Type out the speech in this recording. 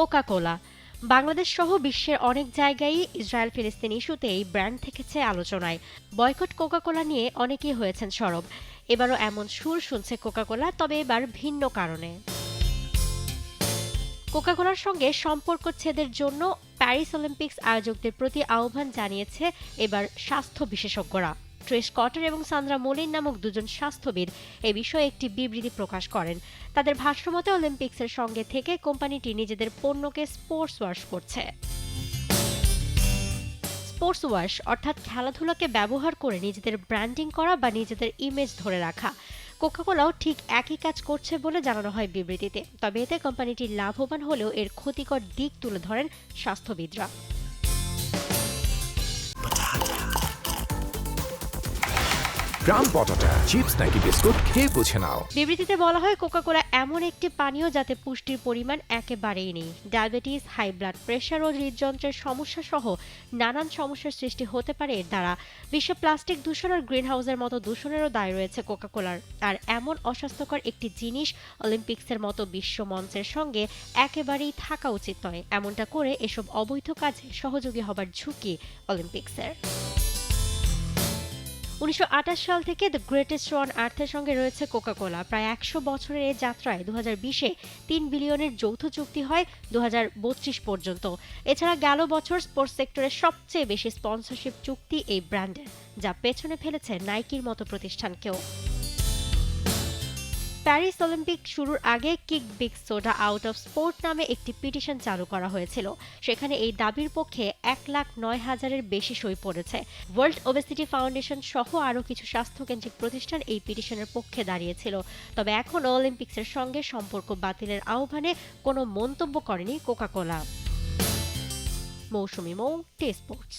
Coca কোলা বাংলাদেশ সহ বিশ্বের অনেক জায়গায় ইসরায়েল ফিলিস্তিন ইস্যুতে এই ব্র্যান্ড থেকেছে আলোচনায়। বয়কট কোকা কোলা নিয়ে অনেকেই হয়েছেন সরব। এবারও এমন সুর শুনছে কোকা কোলা তবে এবার ভিন্ন কারণে। কোকা কোলার সঙ্গে সম্পর্ক ছেদের জন্য প্যারিস অলিম্পিক্স আয়োজকদের প্রতি আহ্বান জানিয়েছে এবার স্বাস্থ্য বিশেষজ্ঞরা। ট্রেস কটার এবং সান্দ্রা মোলিন নামক দুজন স্বাস্থ্যবিদ এ বিষয়ে একটি বিবৃতি প্রকাশ করেন। তাদের ভাষ্যমতে অলিম্পিক্সের সঙ্গে থেকে কোম্পানিটি নিজেদের পণ্যকে স্পোর্টস ওয়াশ করছে। স্পোর্টস ওয়াশ অর্থাৎ খেলাধুলাকে ব্যবহার করে নিজেদের ব্র্যান্ডিং করা বা নিজেদের ইমেজ ধরে রাখা। কোকাকোলাও ঠিক একই কাজ করছে বলে জানানো হয় বিবৃতিতে। তবে এতে কোম্পানিটি লাভবান হলেও এর ক্ষতিকর দিক তুলে ধরেন স্বাস্থ্যবিদরা। গ্রাম পটাটা চিপস নাকি বিস্কুট, খেয়ে বুঝে নাও। বিবৃতিতে বলা হয়, কোকাকোলা এমন একটি পানীয় যাতে পুষ্টির পরিমাণ একেবারেই নেই। ডায়াবেটিস, হাই ব্লাড প্রেশার ও হৃদযন্ত্রের সমস্যা সহ নানান সমস্যার সৃষ্টি হতে পারে এর দ্বারা। বিশ্বে প্লাস্টিক দূষণ আর গ্রিন হাউসের মতো দূষণেরও দায় রয়েছে কোকাকোলার। আর এমন অস্বাস্থ্যকর একটি জিনিস অলিম্পিক্সের মতো বিশ্ব মঞ্চের সঙ্গে একেবারেই থাকা উচিত নয়। এমনটা করে এসব অবৈধ কাজে সহযোগী হবার ঝুঁকি অলিম্পিক্সের। উনিশশো আটাশ সাল থেকে দ্য গ্রেটেস্ট ওয়ান আর্থের সঙ্গে রয়েছে কোকাকোলা প্রায় একশো বছরের এই যাত্রায় দু বিশে তিন বিলিয়নের যৌথ চুক্তি হয় দু হাজার বত্রিশ পর্যন্ত। এছাড়া গেল বছর স্পোর্টস সেক্টরের সবচেয়ে বেশি স্পন্সরশিপ চুক্তি এই ব্র্যান্ডের যা পেছনে ফেলেছে নাইকির মতো প্রতিষ্ঠানকেও। প্যারিস অলিম্পিক শুরুর আগে kick big soda out of sport নামে একটি পিটিশন চালু করা হয়েছিল। সেখানে এই দাবির পক্ষে এক লাখ নয় হাজারের বেশি সই পড়েছে। ওয়ার্ল্ড ওবেসিটি ফাউন্ডেশন সহ আরও কিছু স্বাস্থ্যকেন্দ্রিক প্রতিষ্ঠান এই পিটিশনের পক্ষে দাঁড়িয়েছিল। তবে এখনও অলিম্পিক্সের সঙ্গে সম্পর্ক বাতিলের আহ্বানে কোনো মন্তব্য করেনি কোকাকোলা। মৌসুমি মৌ টে sports.